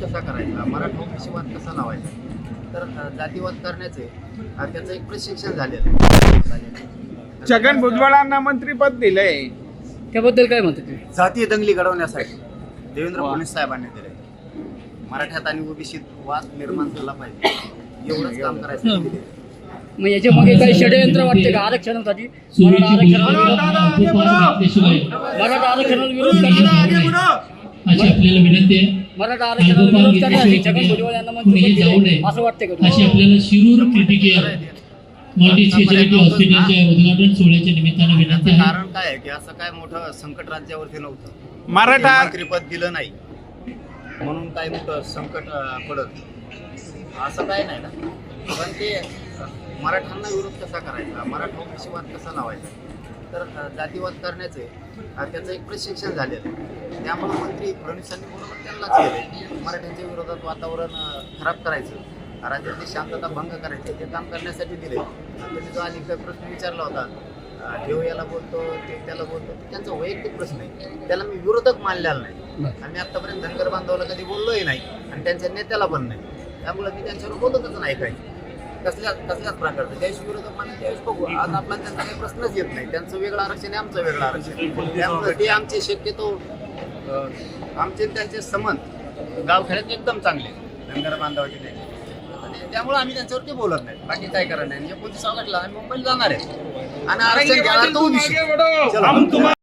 कसा करायचा? मराठा ओबीसी वाद कसा लावायचा? तर जातीवाद करण्याचे त्याचं एक प्रशिक्षण झालेलं आहे. छगन भुजबळांना मंत्रीपद दिलंय. त्याबद्दल काय म्हणते तुम्ही जातीय दंगली घडवण्यासाठी देवेंद्र फडणवीस साहेबांनी दिले मराठ्यात आणि ओबीसीत वाद निर्माण झाला पाहिजे. एवढंच काम करायचं. मग याच्या मागे काही षडयंत्र वाटते का आरक्षणासाठी? मराठा आरक्षणाला विरोध- मराठा आरक्षणाला विरोध आपल्याला विनंती आहे. मराठा आरक्षणाला विरोध करण्यासाठी छगन भुजबळ यांना कुणीही मंत्री जाऊ नये असं वाटते का अशी? आपल्याला शिरूर क्रिटिकल मल्टी स्पेशालिटी हॉस्पिटलच्या उद्घाटन सोहळ्याच्या निमित्तानं विनंती त्याचं आहे. कारण काय आहे की असं काय मोठं संकट राज्यावरती नव्हतं. मराठा मंत्रीपद दिलं नाही. म्हणून काय मोठं संकट अं, पडत. असं काय नाही ना. पण ते मराठ्यांना विरोध कसा करायचा? मराठा ओबीसी वाद कसा लावायचा? तर जातीवाद करण्याचे त्याचं एक प्रशिक्षण झालेलं आहे. त्यामुळे मंत्री फडणवीसांनी बरोबर त्यांनाच केलं मराठ्यांच्या विरोधात वातावरण खराब करायचं. राज्यातली शांतता भंग करायची. ते काम करण्यासाठी दिले. त्यांनी जो अलीकडे प्रश्न विचारला होता देव याला बोलतो ते त्याला बोलतो ते त्यांचा वैयक्तिक प्रश्न आहे. त्याला मी विरोधक मानलेला नाही. आम्ही आतापर्यंत धनगर बांधवाला कधी बोललोही नाही आणि त्यांच्या नेत्याला पण नाही. त्यामुळे मी त्यांच्यावर बोलतच नाही काही. कसल्या कसल्याच प्रकारचं विरोधक माने त्यावेळेस बघू आज आपला त्यांचा काही प्रश्नच येत नाही त्यांचं वेगळं आरक्षण आहे आमचं वेगळं आरक्षण. त्यामुळे ते आमचे शक्यतो आमचे त्यांचे संबंध गावखेड्यात एकदम चांगले. धनगर बांधवाचे नाही आणि त्यामुळे आम्ही त्यांच्यावरती बोलत नाही बाकी काय करणार नाही म्हणजे कोणती सवलतला आम्ही मुंबईला जाणार आहे आणि आरक्षण तो विषय.